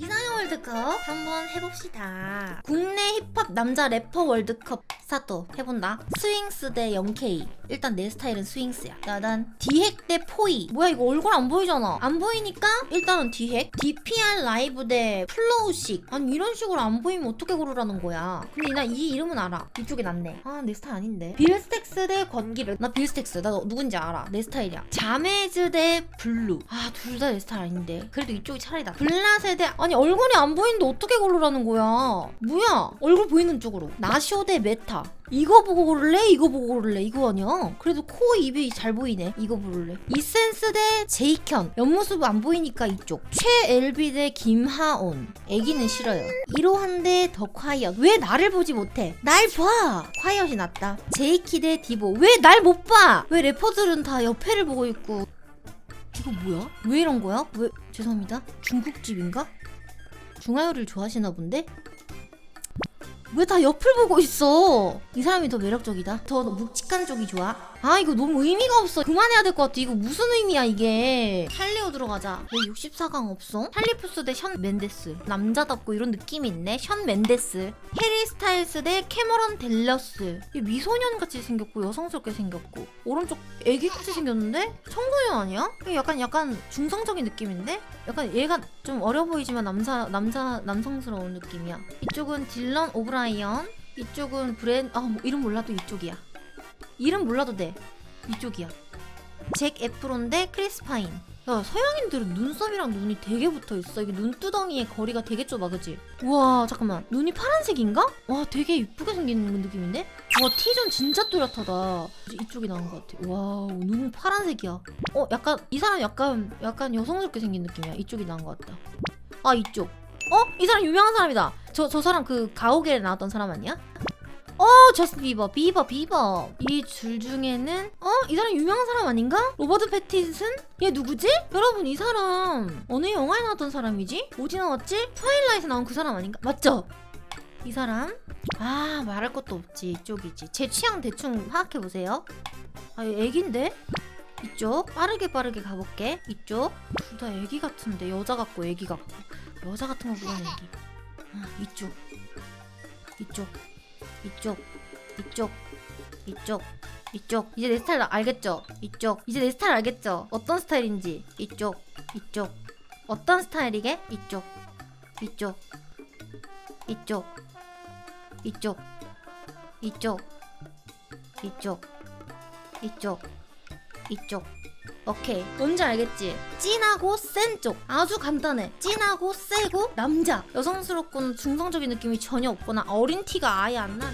이상형 한번 해봅시다. 국내 힙합 남자 래퍼 월드컵 사또 해본다. 스윙스 대 0K. 일단 내 스타일은 스윙스야. 일단 디핵 대 포이. 뭐야 이거 얼굴 안 보이잖아. 안 보이니까 일단은 디핵. DPR 라이브 대 플로우식. 아니 이런 식으로 안 보이면 어떻게 고르라는 거야. 근데 나 이 이름은 알아. 이쪽이 낫네. 아 내 스타일 아닌데. 빌스텍스 대 건기를. 나 빌스텍스. 나 누군지 알아. 내 스타일이야. 자메즈 대 블루. 아 둘 다 내 스타일 아닌데. 그래도 이쪽이 차라리 나. 블라세 대 아니 얼굴이 안 보이는데 어떻게 고르라는 거야. 뭐야? 얼굴 보이는 쪽으로. 나쇼 대 메타. 이거 보고 고를래? 이거 보고 고를래? 이거 아니야? 그래도 코 입이 잘 보이네. 이거 고를래. 이센스 대 제이켄. 옆모습 안 보이니까 이쪽. 최엘비 대 김하온. 애기는 싫어요. 이로한 대 더 콰이엇. 왜 나를 보지 못해? 날 봐. 콰이엇이 낫다. 제이키 대 디보. 왜 날 못 봐? 왜 래퍼들은 다 옆에를 보고 있고. 이거 뭐야? 왜 이런 거야? 왜 죄송합니다. 중국집인가? 중화요리를 좋아하시나 본데? 왜 다 옆을 보고 있어? 이 사람이 더 매력적이다. 더 묵직한 쪽이 좋아. 아 이거 너무 의미가 없어. 그만해야 될 것 같아. 이거 무슨 의미야 이게? 할리오 들어가자. 왜 64강 없어? 할리푸스 대션 맨데스. 남자답고 이런 느낌이 있네. 션 맨데스. 해리 스타일스 대 캐머런 델러스. 이 미소년 같이 생겼고 여성스럽게 생겼고 오른쪽 애기 같이 생겼는데 청소년 아니야? 약간 약간 중성적인 느낌인데? 약간 얘가 좀 어려 보이지만 남자 남자 남성스러운 느낌이야. 이쪽은 딜런 오브라 이언. 이쪽은 브랜 아 뭐 이름 몰라도 이쪽이야. 이름 몰라도 돼. 이쪽이야. 잭 에프론 대 크리스 파인. 야 서양인들은 눈썹이랑 눈이 되게 붙어 있어. 이게 눈두덩이의 거리가 되게 좁아, 그지? 우와 잠깐만 눈이 파란색인가? 와 되게 이쁘게 생긴 느낌인데? 와 T존 진짜 뚜렷하다. 이쪽이 나은 것 같아. 와 눈은 파란색이야. 어 약간 이 사람 약간 약간 여성스럽게 생긴 느낌이야. 이쪽이 나은 것 같다. 아 이쪽. 어? 이 사람 유명한 사람이다. 저 저 사람 그 가오갤에 나왔던 사람 아니야? 어, 저스틴 비버, 비버, 비버. 이 줄 중에는 어, 이 사람 유명한 사람 아닌가? 로버트 패틴슨? 얘 누구지? 여러분 이 사람 어느 영화에 나왔던 사람이지? 어디 나왔지? 트와일라이트에 나온 그 사람 아닌가? 맞죠? 이 사람? 아, 말할 것도 없지. 이쪽이지. 제 취향 대충 파악해 보세요. 아, 얘 애기인데? 이쪽 빠르게 빠르게 가볼게. 이쪽 둘 다 애기 같은데 여자 같고 애기 같고 여자 같은 거보다는 애기. 아, 이쪽 이쪽 이쪽 이쪽 이쪽 이쪽 이제 내 스타일 알겠죠? 이쪽 이제 내 스타일 알겠죠? 어떤 스타일인지 이쪽 이쪽 어떤 스타일이게? 이쪽 이쪽 이쪽 이쪽 이쪽 이쪽 이쪽 이쪽 오케이. 뭔지 알겠지? 진하고 센 쪽. 아주 간단해. 진하고 세고 남자. 여성스럽거나 중성적인 느낌이 전혀 없거나 어린 티가 아예 안 나